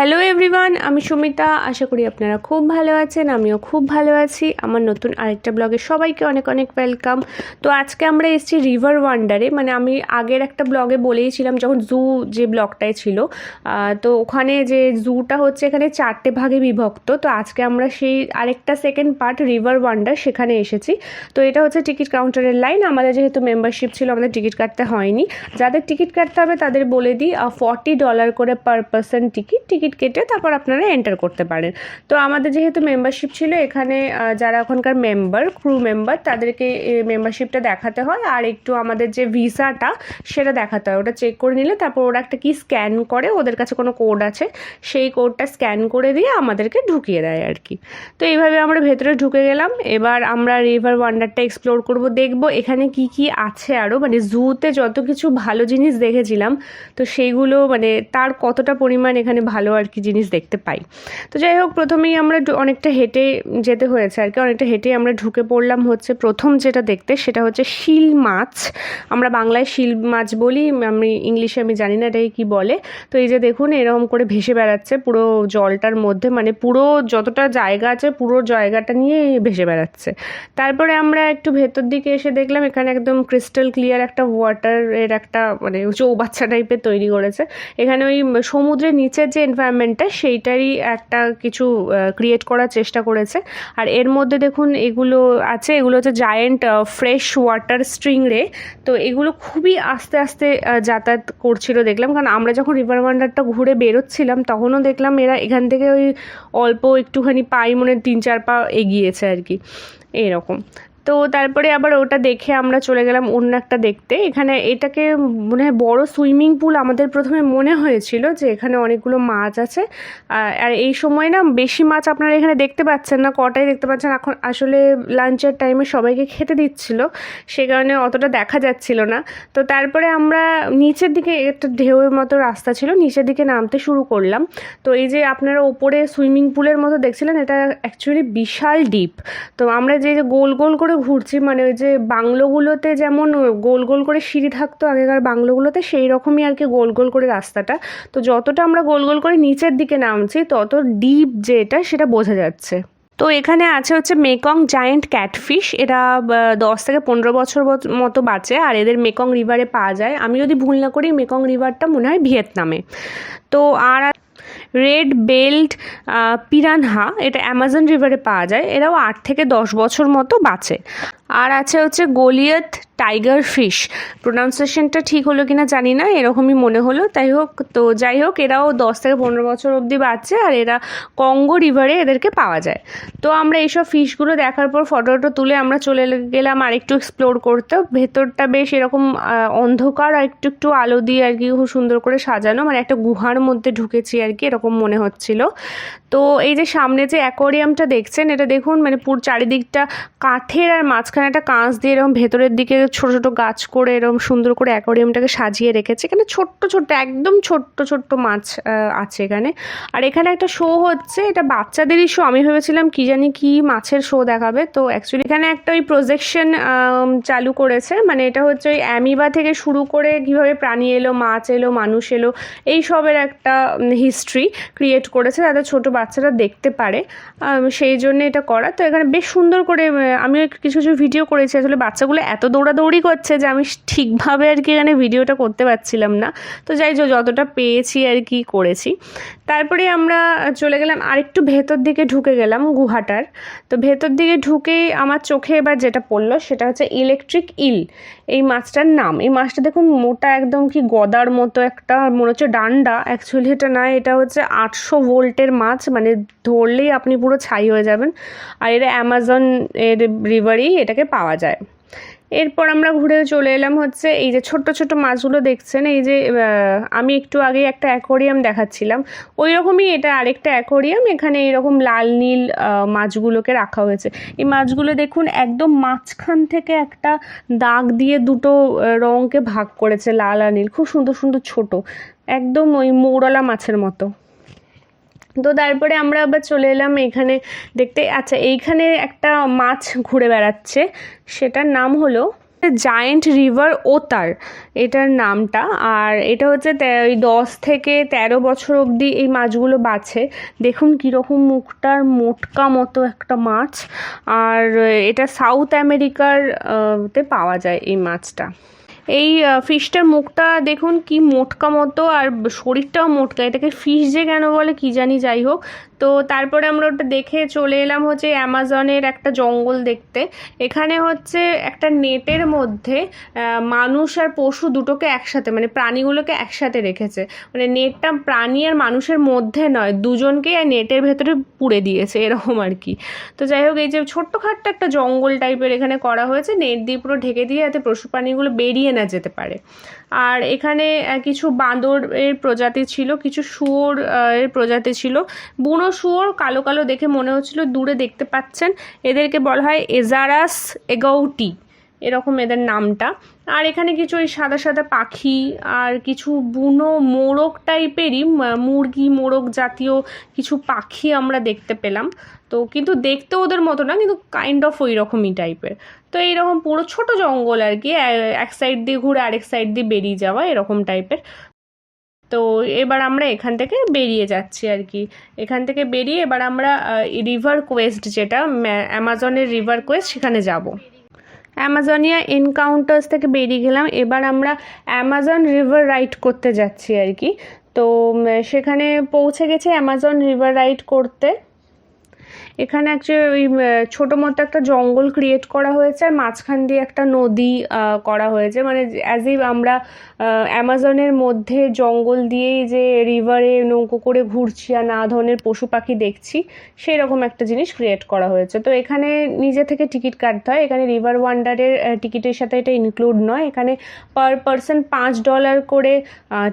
Hello everyone আমি সুমিতা। আশা করি আপনারা খুব ভালো আছেন, আমিও খুব ভালো আছি। আমার নতুন আরেকটা ব্লগে সবাইকে অনেক অনেক ওয়েলকাম তো আজকে আমরা এসেছি রিভার ওয়ান্ডারে মানে আমি আগের একটা ব্লগে বলেইছিলাম যখন জু যে ব্লগটায় ছিল তো ওখানে যে জুটা হচ্ছে এখানে চারটে ভাগে বিভক্ত। তো আজকে আমরা সেই আরেকটা সেকেন্ড পার্ট রিভার ওয়ান্ডার সেখানে এসেছি। তো এটা হচ্ছে টিকিট কাউন্টারের লাইন আমাদের যেহেতু মেম্বারশিপ ছিল, আমাদের টিকিট কাটতে হয়নি। যাদের টিকিট কাটতে হবে তাদের বলে দিই ফর্টি ডলার করে পার পার্সন টিকিট টিকিট কেটে তারপর আপনারা এন্টার করতে পারেন। তো আমাদের যেহেতু মেম্বারশিপ ছিল, এখানে যারা ওখানকার মেম্বার ক্রু মেম্বার তাদেরকে মেম্বারশিপটা দেখাতে হয়। আর একটু আমাদের যে ভিসাটা, সেটা দেখাতে হয়। ওটা চেক করে নিলে তারপর ওরা একটা কি স্ক্যান করে, ওদের কাছে কোনো কোড আছে, সেই কোডটা স্ক্যান করে দিয়ে আমাদেরকে ঢুকিয়ে দেয় আর কি। তো এইভাবে আমরা ভেতরে ঢুকে গেলাম। এবার আমরা রিভার ওয়ান্ডারটা এক্সপ্লোর করব। দেখব এখানে কি কি আছে আরও মানে জুতে যত কিছু ভালো জিনিস দেখেছিলাম, তো সেইগুলো মানে তার কতটা পরিমাণ এখানে ভালো আর কি জিনিস দেখতে পাই। তো যাই হোক, প্রথমেই আমরা অনেকটা হেঁটে যেতে হয়েছে আর কি। অনেকটা হেঁটে আমরা ঢুকে পড়লাম হচ্ছে প্রথম যেটা দেখতে, সেটা হচ্ছে শিল মাছ। আমরা বাংলায় শিল মাছ বলি, আমি ইংলিশে আমি জানি না এটাকে কী বলে। তো এই যে দেখুন, এরকম করে ভেসে বেড়াচ্ছে পুরো জলটার মধ্যে মানে পুরো যতটা জায়গা আছে, পুরো জায়গাটা নিয়ে ভেসে বেড়াচ্ছে। তারপরে আমরা একটু ভেতর দিকে এসে দেখলাম, এখানে একদম ক্রিস্টাল ক্লিয়ার একটা ওয়াটারের একটা মানে চৌবাচ্চা টাইপের তৈরি করেছে। এখানে ওই সমুদ্রের নিচের যে এনভায়রনমেন্টটা সেইটারই একটা কিছু ক্রিয়েট করার চেষ্টা করেছে। আর এর মধ্যে দেখুন, এগুলো আছে, এগুলো হচ্ছে জায়েন্ট ফ্রেশ ওয়াটার স্ট্রিং রে তো এগুলো খুবই আস্তে আস্তে যাতায়াত করছিল দেখলাম। কারণ আমরা যখন রিভার ওয়ান্ডারটা ঘুরে বেরোচ্ছিলাম, তখনও দেখলাম এরা এখান থেকে ওই অল্প একটুখানি পাই মনে তিন, চার পা এগিয়েছে আর কি। এইরকম তো তারপরে আবার ওটা দেখে আমরা চলে গেলাম অন্য একটা দেখতে। এখানে এটাকে মনে হয় বড়ো সুইমিং পুল আমাদের প্রথমে মনে হয়েছিল যে এখানে অনেকগুলো মাছ আছে। আর এই সময় না বেশি মাছ আপনারা এখানে দেখতে পাচ্ছেন না, কটাই দেখতে পাচ্ছেন। এখন আসলে লাঞ্চের টাইমে সবাইকে খেতে দিচ্ছিল, সে কারণে অতটা দেখা যাচ্ছিল না। তো তারপরে আমরা নিচের দিকে একটা ঢেউয়ের মতো রাস্তা ছিল, নিচের দিকে নামতে শুরু করলাম। তো এই যে আপনারা ওপরে সুইমিং পুলের মতো দেখছিলেন, এটা অ্যাকচুয়ালি বিশাল ডিপ তো আমরা যে গোল গোল করে ঘুরছি মানে ওই যে বাংলোগুলোতে যেমন গোল গোল করে সিঁড়ি থাকতো আগেকার বাংলোগুলোতে, সেই রকমই আর কি গোল গোল করে রাস্তাটা। তো যতটা আমরা গোল গোল করে নিচের দিকে নামছি, তত ডিপ যেটা সেটা বোঝা যাচ্ছে। তো এখানে আছে হচ্ছে মেকং জায়েন্ট ক্যাটফিশ এরা দশ থেকে পনেরো বছর মতো বাঁচে, আর এদের মেকং রিভারে পাওয়া যায়। আমি যদি ভুল না করি, মেকং রিভারটা মনে হয় ভিয়েতনামে। তো আর রেড বেল্ট পিরানহা, এটা অ্যামাজন রিভারে পাওয়া যায়। এরাও আট থেকে দশ বছর মতো বাঁচে। আর আছে হচ্ছে গলিয়ত টাইগার ফিশ। প্রোনাউন্সিয়েশনটা ঠিক হলো কিনা জানি না, এরকমই মনে হলো। তাই হোক, তো যাই হোক, এরাও দশ থেকে পনেরো বছর অবধি বাঁচে আর এরা কঙ্গো রিভারে এদেরকে পাওয়া যায়। তো আমরা এইসব ফিশগুলো দেখার পর ফটো টটো তুলে আমরা চলে গেলাম আর একটু এক্সপ্লোর করতে। ভেতরটা বেশ এরকম অন্ধকার আর একটু একটু আলো দিয়ে আর কি খুব সুন্দর করে সাজানো। মানে একটা গুহার মধ্যে ঢুকেছি আর কি, এরকম মনে হচ্ছিল। তো এই যে সামনে যে অ্যাকোরিয়ামটা দেখছেন, এটা দেখুন মানে পুরো চারিদিকটা কাঠের আর মাঝখানে একটা কাঁচ দিয়ে এরকম ভেতরের দিকে ছোট ছোট গাছ করে এরকম সুন্দর করে অ্যাকোরিয়ামটাকে সাজিয়ে রেখেছে। এখানে ছোট্ট ছোট্ট, একদম ছোট্ট ছোট্ট মাছ আছে এখানে। আর এখানে একটা শো হচ্ছে, এটা বাচ্চাদেরই শো আমি ভেবেছিলাম কি জানি কি মাছের শো দেখাবে। তো অ্যাকচুয়ালি এখানে একটা ওই প্রজেকশন চালু করেছে। মানে এটা হচ্ছে ওই অ্যামিবা থেকে শুরু করে কীভাবে প্রাণী এলো, মাছ এলো, মানুষ এলো, এই সবের একটা হিস্ট্রি ক্রিয়েট করেছে যাতে ছোট বাচ্চারা দেখতে পারে। সেই জন্য এটা করা। তো এখানে বেশ সুন্দর করে আমিও কিছু কিছু ভিডিও করেছি। আসলে বাচ্চাগুলো এত দৌড়াদৌড়ি করছে যে আমি ঠিকভাবে আর কি এখানে ভিডিওটা করতে পারছিলাম না। তো যাই যতটা পেয়েছি আর কি করেছি। তারপরে আমরা চলে গেলাম, আরেকটু ভেতর দিকে ঢুকে গেলাম গুহাটার। তো ভেতর দিকে ঢুকেই আমার চোখে এবার যেটা পড়ল সেটা হচ্ছে ইলেকট্রিক ইল এই মাছটার নাম। এই মাছটা দেখুন, মোটা একদম কি গদার মতো একটা, মনে হচ্ছে ডান্ডা। অ্যাকচুয়ালি এটা নয় এটা হচ্ছে আটশো ভোল্টের মাছ। মানে ধরলেই আপনি পুরো ছাই হয়ে যাবেন। আর এটা অ্যামাজন এর রিভারেই এটাকে পাওয়া যায়। এরপর আমরা ঘুরে চলে এলাম হচ্ছে এই যে ছোট্ট ছোট্ট মাছগুলো দেখছেন, এই যে আমি একটু আগে একটা অ্যাকোরিয়াম দেখাচ্ছিলাম। ওই রকমই এটা আরেকটা অ্যাকোরিয়াম, এখানে এরকম লাল নীল মাছগুলোকে রাখা হয়েছে। এই মাছগুলো দেখুন একদম মাঝখান থেকে একটা দাগ দিয়ে দুটো রঙকে ভাগ করেছে লাল আর নীল। খুব সুন্দর সুন্দর ছোট, একদম ওই মৌরলা মাছের মতো। তো তারপরে আমরা আবার চলে এলাম এখানে দেখতে। আচ্ছা এইখানে একটা মাছ ঘুরে বেড়াচ্ছে, সেটার নাম হলো জায়েন্ট রিভার ওতার এটার নামটা। আর এটা হচ্ছে ওই দশ থেকে তেরো বছর অবধি এই মাছগুলো বাঁচে। দেখুন কীরকম মুখটার মোটকা মতো একটা মাছ। আর এটা সাউথ আমেরিকার তে পাওয়া যায় এই মাছটা। এই ফিশটার মুখটা দেখুন কি মোটকা মতো আর শরীরটাও মোটকা। এটাকে ফিশ যে কেন বলে কি জানি, যাই হোক। তো তারপরে আমরা ওটা দেখে চলে এলাম হচ্ছে অ্যামাজনের একটা জঙ্গল দেখতে। এখানে হচ্ছে একটা নেটের মধ্যে মানুষ আর পশু দুটোকে একসাথে মানে প্রাণীগুলোকে একসাথে রেখেছে। মানে নেটটা প্রাণী আর মানুষের মধ্যে নয়, দুজনকেই আর নেটের ভেতরে পুড়ে দিয়েছে, এরকম আর কি। তো যাই হোক, এই যে ছোট্টখাট্ট একটা জঙ্গল টাইপের এখানে করা হয়েছে, নেট দিয়ে পুরো ঢেকে দিয়ে যাতে পশু প্রাণীগুলো বেরিয়ে না যেতে পারে। আর এখানে কিছু বাঁদর এর প্রজাতি ছিল, কিছু শুয়োর এর প্রজাতি ছিল। বুনো শুয়োর কালো কালো দেখে মনে হচ্ছিল, দূরে দেখতে পাচ্ছেন। এদেরকে বলা হয় এজারাস এগৌটি এরকম এদের নামটা। আর এখানে কিছু ওই সাদা সাদা পাখি আর কিছু বুনো মোরগ টাইপেরই মুরগি, মোরগ জাতীয় কিছু পাখি আমরা দেখতে পেলাম। তো কিন্তু দেখতে ওদের মতো না, কিন্তু কাইন্ড অফ ওই রকমই টাইপের। তো এইরকম পুরো ছোট জঙ্গল আর কি এক সাইড দিয়ে ঘুরে আরেক সাইড দিয়ে বেরিয়ে যাওয়া এরকম টাইপের। তো এবার আমরা এখান থেকে বেরিয়ে যাচ্ছি আর কি। এখান থেকে বেরিয়ে এবার আমরা রিভার কোয়েস্ট যেটা অ্যামাজনের রিভার কোয়েস্ট সেখানে যাব। অ্যামাজনিয়া এনকাউন্টার্স থেকে বেরিয়ে গেলাম। এবার আমরা অ্যামাজন রিভার রাইড করতে যাচ্ছি আর কি। তো সেখানে পৌঁছে গেছে অ্যামাজন রিভার রাইড করতে। এখানে অ্যাকচুয়ালি ওই ছোটো মতো একটা জঙ্গল ক্রিয়েট করা হয়েছে আর মাঝখান দিয়ে একটা নদী করা হয়েছে। মানে অ্যাজ ইফ আমরা অ্যামাজনের মধ্যে জঙ্গল দিয়েই যে রিভারে নৌকো করে ঘুরছি আর নানা ধরনের পশু পাখি দেখছি সেই রকম একটা জিনিস ক্রিয়েট করা হয়েছে। তো এখানে নিজে থেকে টিকিট কাটতে হয়। এখানে রিভার ওয়ান্ডারের টিকিটের সাথে এটা ইনক্লুড নয়। এখানে পার পারসন পাঁচ ডলার করে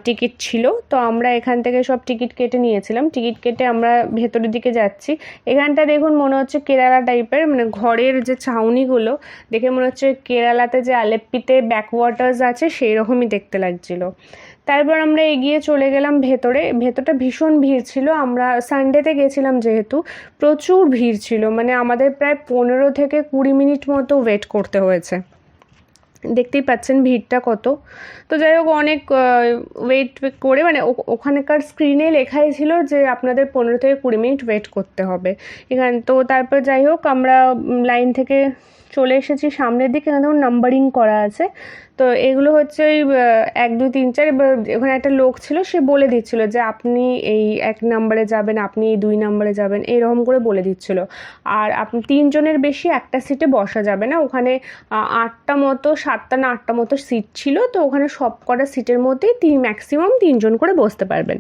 টিকিট ছিল। তো আমরা এখান থেকে সব টিকিট কেটে নিয়েছিলাম। টিকিট কেটে আমরা ভেতরের দিকে যাচ্ছি। এখানটা দেখুন মনে হচ্ছে কেরালা টাইপের মানে ঘরের যে ছাউনিগুলো, দেখে মনে হচ্ছে কেরালাতে যে আলেপ্পিতে ব্যাকওয়াটার্স আছে সেই রকমই দেখতে লাগছিল। তারপর আমরা এগিয়ে চলে গেলাম ভেতরে। ভেতরটা ভীষণ ভিড় ছিল। আমরা সানডেতে গেছিলাম যেহেতু, প্রচুর ভিড় ছিল। মানে আমাদের প্রায় পনেরো থেকে কুড়ি মিনিট মতো ওয়েট করতে হয়েছে। দেখতেই পাচ্ছেন ভিড়টা কত। তো যাই হোক, অনেক ওয়েট করে মানে ওখানকার স্ক্রিনে লেখাই ছিল যে আপনাদের পনেরো থেকে কুড়ি মিনিট ওয়েট করতে হবে। এখান, তো তারপর যাই হোক, আমরা লাইন থেকে চলে এসেছি, সামনের দিকে এখানে নাম্বারিং করা আছে। তো এগুলো হচ্ছে ওই এক, দুই, তিন, চার ওখানে একটা লোক ছিল, সে বলে দিচ্ছিল যে আপনি এই এক নাম্বারে যাবেন, আপনি এই দুই নাম্বারে যাবেন, এরকম করে বলে দিচ্ছিল। আর আপনি তিনজনের বেশি একটা সিটে বসা যাবে না। ওখানে আটটা মতো, সাতটা না আটটা মতো সিট ছিল, তো ওখানে সব কটা সিটের মধ্যেই তিন, ম্যাক্সিমাম তিনজন করে বসতে পারবেন।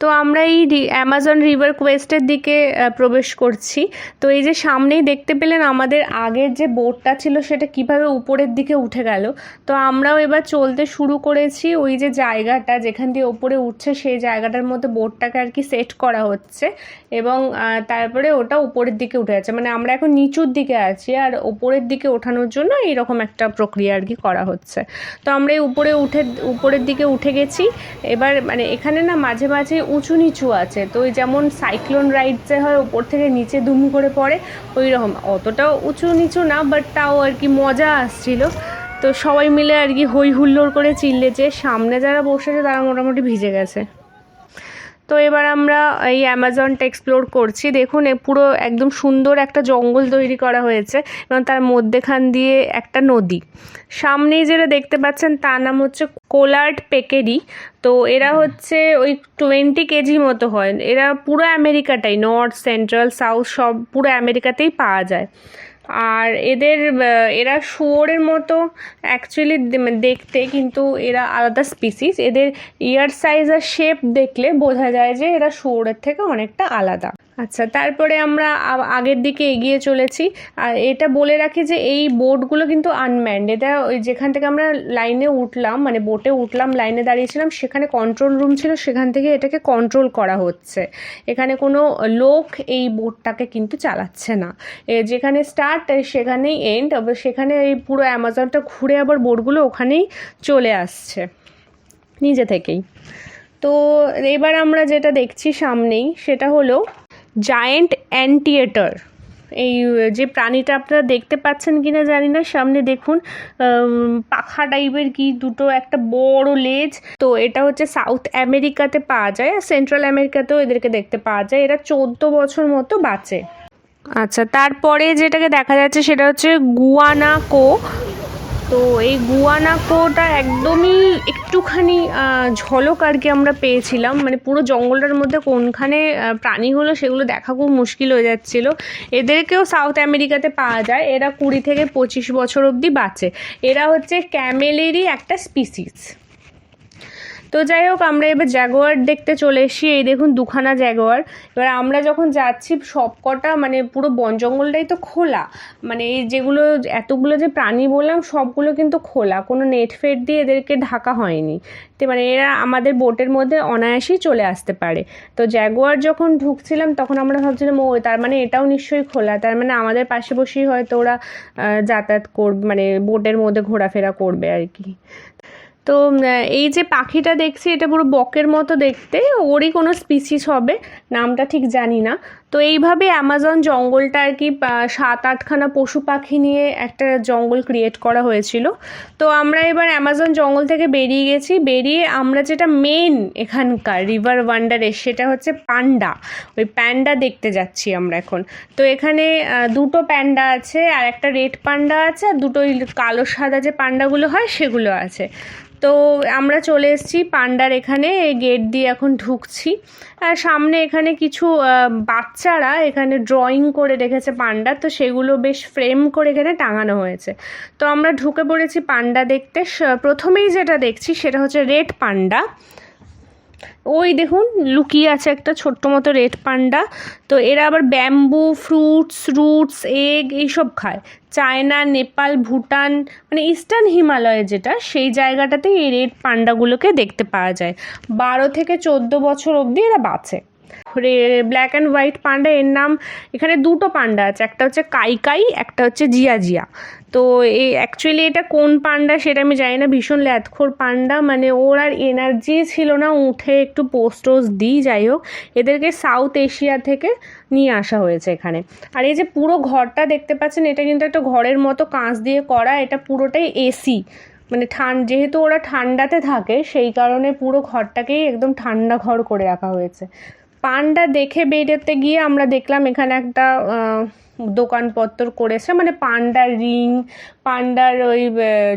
তো আমরা এই অ্যামাজন রিভার কোয়েস্টের দিকে প্রবেশ করছি। তো এই যে সামনেই দেখতে পেলেন আমাদের আগের যে বোটটা ছিল, সেটা কীভাবে উপরের দিকে উঠে গেল। তো আমরাও এবার চলতে শুরু করেছি ওই যে জায়গাটা, যেখান দিয়ে ওপরে উঠছে, সেই জায়গাটার মধ্যে বোটটাকে আর কি সেট করা হচ্ছে এবং তারপরে ওটা উপরের দিকে উঠে যাচ্ছে। মানে আমরা এখন নিচুর দিকে আছি আর ওপরের দিকে ওঠানোর জন্য এইরকম একটা প্রক্রিয়া আর কি করা হচ্ছে। তো আমরা এই উপরে উঠে, উপরের দিকে উঠে গেছি। এবার মানে এখানে না মাঝে মাঝে উঁচু নিচু আছে। তো ওই যেমন সাইক্লোন রাইডসে হয়, ওপর থেকে নিচে দুম করে পড়ে ওই রকম অতটাও উঁচু নিচু না বাট তাও আর কি মজা আসছিল। তো সবাই মিলে আর কি হই হুল্লোড় করে চিল্লেছে। সামনে যারা বসেছে, তারা মোটামুটি ভিজে গেছে। তো এবার আমরা এই অ্যামাজনটা এক্সপ্লোর করছি। দেখুন, এ পুরো একদম সুন্দর একটা জঙ্গল তৈরি করা হয়েছে এবং তার মধ্যেখান দিয়ে একটা নদী। সামনেই যেটা দেখতে পাচ্ছেন, তার নাম হচ্ছে কোলার্ড পেকেরি। তো এরা হচ্ছে ওই টোয়েন্টি কেজি মতো হয়। এরা পুরো আমেরিকাটাই নর্থ সেন্ট্রাল সাউথ সব পুরো আমেরিকাতেই পাওয়া যায়। আর এদের এরা শুয়োরের মতো অ্যাকচুয়ালি দেখতে কিন্তু এরা আলাদা স্পিসিস এদের ইয়ার সাইজ আর শেপ দেখলে বোঝা যায় যে এরা শুয়োরের থেকে অনেকটা আলাদা। আচ্ছা তারপরে আমরা আগের দিকে এগিয়ে চলেছি। আর এটা বলে রাখি যে এই বোটগুলো কিন্তু আনম্যান্ড। এটা ওই যেখান থেকে আমরা লাইনে উঠলাম মানে বোটে উঠলাম, লাইনে দাঁড়িয়েছিলাম, সেখানে কন্ট্রোল রুম ছিল, সেখান থেকে এটাকে কন্ট্রোল করা হচ্ছে। এখানে কোনো লোক এই বোটটাকে কিন্তু চালাচ্ছে না। যেখানে স্টার্ট সেখানেই এন্ড সেখানে এই পুরো অ্যামাজনটা ঘুরে আবার বোটগুলো ওখানেই চলে আসছে, নিজে থেকেই। তো এবার আমরা যেটা দেখছি সামনেই, সেটা হলো জায়েন্ট অ্যান্টিয়েটার এই যে প্রাণীটা আপনারা দেখতে পাচ্ছেন কি না জানি না, সামনে দেখুন পাখা টাইপের কি দুটো একটা বড় লেজ। তো এটা হচ্ছে সাউথ আমেরিকাতে পাওয়া যায়, আর সেন্ট্রাল আমেরিকাতেও এদেরকে দেখতে পাওয়া যায়। এরা চোদ্দ বছর মতো বাঁচে। আচ্ছা তারপরে যেটাকে দেখা যাচ্ছে সেটা হচ্ছে গুয়ানাকো তো এই গুয়ানাকোটা একদমই একটুখানি ঝলক আর কি আমরা পেয়েছিলাম। মানে পুরো জঙ্গলটার মধ্যে কোনখানে প্রাণী প্রাণীগুলো সেগুলো দেখা খুব মুশকিল হয়ে যাচ্ছিল। এদেরকেও সাউথ আমেরিকাতে পাওয়া যায়। এরা কুড়ি থেকে পঁচিশ বছর অবধি বাঁচে। এরা হচ্ছে ক্যামেলেরই একটা স্পিসিস। তো যাই হোক, আমরা এবার জ্যাগোয়ার দেখতে চলে এসেছি। এই দেখুন, দুখানা জ্যাগোয়ার এবার আমরা যখন যাচ্ছি সব কটা মানে পুরো বন জঙ্গলটাই তো খোলা। মানে এই যেগুলো, এতগুলো যে প্রাণী বললাম, সবগুলো কিন্তু খোলা। কোনো নেট ফেট দিয়ে এদেরকে ঢাকা হয়নি। তো মানে এরা আমাদের বোটের মধ্যে অনায়াসেই চলে আসতে পারে। তো জ্যাগোয়ার যখন ঢুকছিলাম, তখন আমরা ভাবছিলাম, ও, তার মানে এটাও নিশ্চয়ই খোলা। তার মানে আমাদের পাশে বসেই হয়তো ওরা যাতায়াত করবে মানে বোটের মধ্যে ঘোরাফেরা করবে আর কি। তো এই যে পাখিটা দেখছি, এটা পুরো বকের মতো দেখতে, ওরই কোনো স্পিসিস হবে, নামটা ঠিক জানি না। তো এইভাবে অ্যামাজন জঙ্গলটা আর কি সাত আটখানা পশু পাখি নিয়ে একটা জঙ্গল ক্রিয়েট করা হয়েছিল। তো আমরা এবার অ্যামাজন জঙ্গল থেকে বেরিয়ে গেছি। বেরিয়ে আমরা যেটা মেন এখানকার রিভার ওয়ান্ডারের সেটা হচ্ছে পান্ডা ওই প্যান্ডা দেখতে যাচ্ছি আমরা এখন। তো এখানে দুটো প্যান্ডা আছে আর একটা রেড পান্ডা আছে আর দুটো কালো সাদা যে পান্ডাগুলো হয় সেগুলো আছে। তো আমরা চলে এসেছি পান্ডার এখানে গেট দিয়ে এখন ঢুকছি। আর সামনে এখানে কিছু আহ, বাচ্চারা এখানে ড্রয়িং করে রেখেছে পান্ডা, তো সেগুলো বেশ ফ্রেম করে এখানে টাঙানো হয়েছে। তো আমরা ঢুকে পড়েছি পান্ডা দেখতে। প্রথমেই যেটা দেখছি সেটা হচ্ছে রেড পান্ডা। ওই দেখুন, লুকিয়ে আছে একটা ছোট্ট মতো রেড পান্ডা। তো এরা আবার ব্যাম্বু ফ্রুটস রুটস এগ এইসব খায়। চায়না, নেপাল, ভুটান মানে ইস্টার্ন হিমালয়ে যেটা, সেই জায়গাটাতেই এই রেড পান্ডাগুলোকে দেখতে পাওয়া যায়। বারো থেকে চোদ্দ বছর অবধি এরা বাঁচে। ব্ল্যাক অ্যান্ড হোয়াইট পান্ডা, এর নাম এখানে দুটো পান্ডা আছে, একটা হচ্ছে কাইকাই, একটা হচ্ছে জিয়া জিয়া। তো এই অ্যাকচুয়ালি এটা কোন পান্ডা সেটা আমি জানি না, ভীষণ ল্যাথখোর পান্ডা মানে ওর আর এনার্জি ছিল না, উঠে একটু পোস্ট টোস্ট দিই, যাই হোক, এদেরকে সাউথ এশিয়া থেকে নিয়ে আসা হয়েছে এখানে। আর এই যে পুরো ঘরটা দেখতে পাচ্ছেন, এটা কিন্তু একটা ঘরের মতো কাঁচ দিয়ে করা, এটা পুরোটাই এসি মানে ঠান, যেহেতু ওরা ঠান্ডাতে থাকে, সেই কারণে পুরো ঘরটাকেই একদম ঠান্ডা ঘর করে রাখা হয়েছে। পান্ডা দেখে বেরোতে গিয়ে আমরা দেখলাম এখানে একটা দোকানপত্র করেছে। মানে পান্ডার রিং, পান্ডার ওই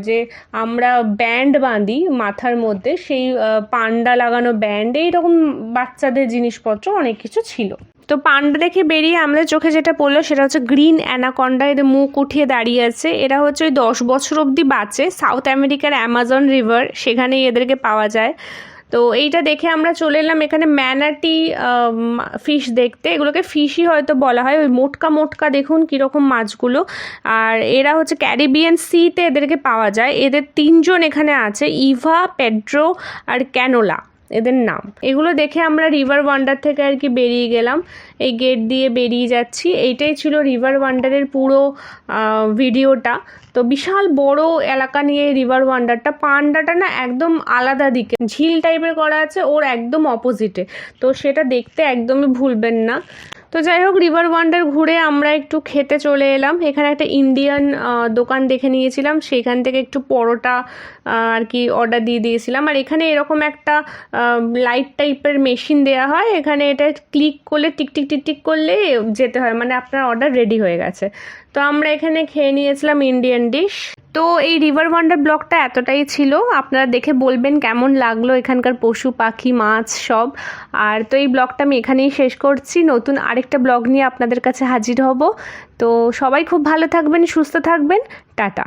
যে আমরা ব্যান্ড বাঁধি মাথার মধ্যে, সেই পান্ডা লাগানো ব্যান্ড এইরকম বাচ্চাদের জিনিসপত্র, অনেক কিছু ছিল। তো পান্ডা দেখে বেরিয়ে আমাদের চোখে যেটা পড়ল, সেটা হচ্ছে গ্রিন অ্যানাকন্ডা। এদের মুখ উঠিয়ে দাঁড়িয়ে আছে। এরা হচ্ছে ওই দশ বছর অবধি বাঁচে। সাউথ আমেরিকার অ্যামাজন রিভার, সেখানেই এদেরকে পাওয়া যায়। তো এইটা দেখে আমরা চলে এলাম এখানে ম্যানাটি ফিশ দেখতে। এগুলোকে ফিশই হয়তো বলা হয়। ওই মোটকা মোটকা দেখুন কীরকম মাছগুলো। আর এরা হচ্ছে ক্যারিবিয়ান সিতে এদেরকে পাওয়া যায়। এদের তিনজন এখানে আছে, ইভা, পেড্রো আর ক্যানোলা। এদের নাম। এগুলো দেখে আমরা রিভার ওয়ান্ডার থেকে আর কি বেরিয়ে গেলাম। এই গেট দিয়ে বেরিয়ে যাচ্ছি। এইটাই ছিল রিভার ওয়ান্ডারের পুরো ভিডিওটা তো বিশাল বড় এলাকা নিয়ে রিভার ওয়ান্ডারটা পান্ডাটা না একদম আলাদা দিকে। ঝিল টাইপের করা আছে, ওর একদম অপোজিটে তো সেটা দেখতে একদমই ভুলবেন না। তো যাই হোক রিভার ওয়ান্ডার ঘুরে আমরা একটু খেতে চলে এলাম। এখানে একটা ইন্ডিয়ান দোকান দেখে নিয়েছিলাম। সেইখান থেকে একটু পরোটা আর কি অর্ডার দিয়ে দিয়েছিলাম। আর এখানে এরকম একটা লাইট টাইপের মেশিন দেওয়া হয়। এখানে এটা ক্লিক করলে টিকটিক টিকটিক করলে যেতে হয়। মানে আপনার অর্ডার রেডি হয়ে গেছে। তো আমরা এখানে খেয়ে নিয়েছিলাম ইন্ডিয়ান ডিশ তো এই রিভার ওয়ান্ডার ব্লগটা এতটাই ছিল। আপনারা দেখে বলবেন কেমন লাগল এখানকার পশু, পাখি, মাছ, সব। আর তো এই ব্লগটা আমি এখানেই শেষ করছি। নতুন আরেকটা ব্লগ নিয়ে আপনাদের কাছে হাজির হব। তো সবাই খুব ভালো থাকবেন, সুস্থ থাকবেন। টাটা।